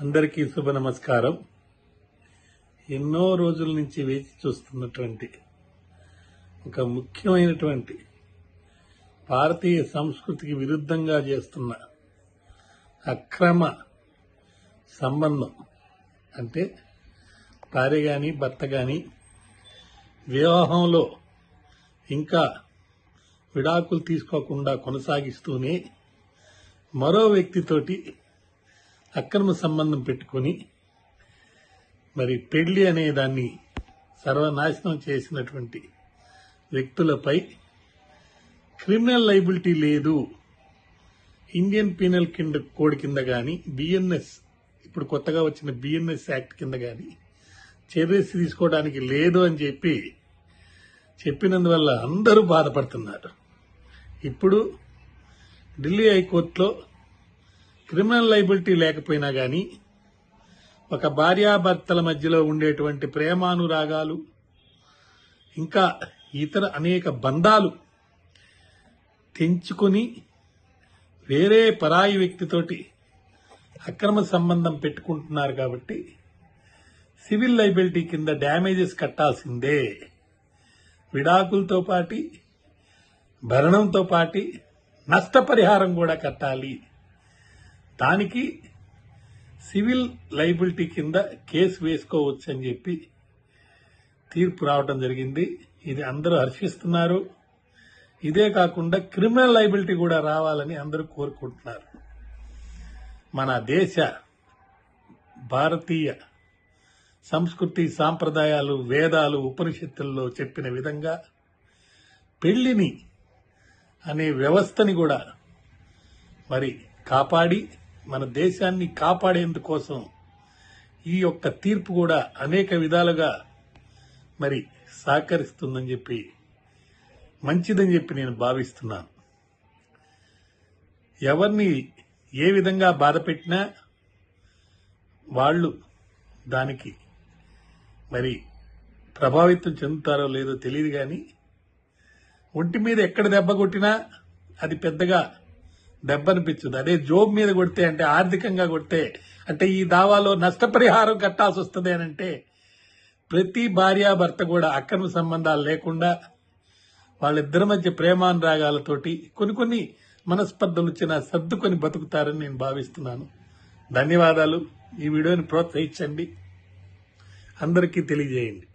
అందరికీ శుభ నమస్కారం. ఎన్నో రోజుల నుంచి వేచి చూస్తున్నటువంటి ఒక ముఖ్యమైనటువంటి భారతీయ సంస్కృతికి విరుద్ధంగా చేస్తున్న అక్రమ సంబంధం అంటే భార్య గాని భర్త గాని వివాహంలో ఇంకా విడాకులు తీసుకోకుండా కొనసాగిస్తూనే మరో వ్యక్తితోటి అక్రమ సంబంధం పెట్టుకొని మరి పెళ్ళి అనే దాన్ని సర్వనాశనం చేసినటువంటి వ్యక్తులపై క్రిమినల్ లైబిలిటీ లేదు. ఇండియన్ పీనల్ కింద కోడ్ కింద కానీ బిఎన్ఎస్ ఇప్పుడు కొత్తగా వచ్చిన బిఎన్ఎస్ యాక్ట్ కింద కానీ చర్యస్ తీసుకోవడానికి లేదు అని చెప్పి చెప్పినందువల్ల అందరూ బాధపడుతున్నారు. ఇప్పుడు ఢిల్లీ హైకోర్టులో క్రిమినల్ లైబిలిటీ లేకపోయినా గాని ఒక భార్యాభర్తల మధ్యలో ఉండేటువంటి ప్రేమానురాగాలు ఇంకా ఇతర అనేక బంధాలు తెంచుకొని వేరే పరాయి వ్యక్తితోటి అక్రమ సంబంధం పెట్టుకుంటున్నారు కాబట్టి సివిల్ లైబిలిటీ కింద డ్యామేజెస్ కట్టాల్సిందే. విడాకులతో పాటి భరణంతో పాటి నష్టపరిహారం కూడా కట్టాలి. దానికి సివిల్ లైబిలిటీ కింద కేసు వేసుకోవచ్చు అని చెప్పి తీర్పు రావడం జరిగింది. ఇది అందరూ హర్షిస్తున్నారు. ఇదే కాకుండా క్రిమినల్ లైబిలిటీ కూడా రావాలని అందరూ కోరుకుంటున్నారు. మన దేశ భారతీయ సంస్కృతి సాంప్రదాయాలు వేదాలు ఉపనిషత్తుల్లో చెప్పిన విధంగా పెళ్ళిని అనే వ్యవస్థని కూడా మరి కాపాడి మన దేశాన్ని కాపాడేందుకోసం ఈ యొక్క తీర్పు కూడా అనేక విధాలుగా మరి సహకరిస్తుందని చెప్పి మంచిదని చెప్పి నేను భావిస్తున్నాను. ఎవరిని ఏ విధంగా బాధ పెట్టినా వాళ్ళు దానికి మరి ప్రభావితం చెందుతారో లేదో తెలియదు కానీ ఒంటి మీద ఎక్కడ దెబ్బ కొట్టినా అది పెద్దగా దెబ్బనిపించింది. అదే జోబ్ మీద కొడితే అంటే ఆర్థికంగా కొడితే అంటే ఈ దావాలో నష్టపరిహారం కట్టాల్సి వస్తుంది అని అంటే ప్రతి భార్యాభర్త కూడా అక్రమ సంబంధాలు లేకుండా వాళ్ళిద్దరి మధ్య ప్రేమానురాగాలతోటి కొన్ని కొన్ని మనస్పర్ధలు వచ్చినా సర్దుకొని బతుకుతారని నేను భావిస్తున్నాను. ధన్యవాదాలు. ఈ వీడియోని ప్రోత్సహించండి. అందరికీ తెలియజేయండి.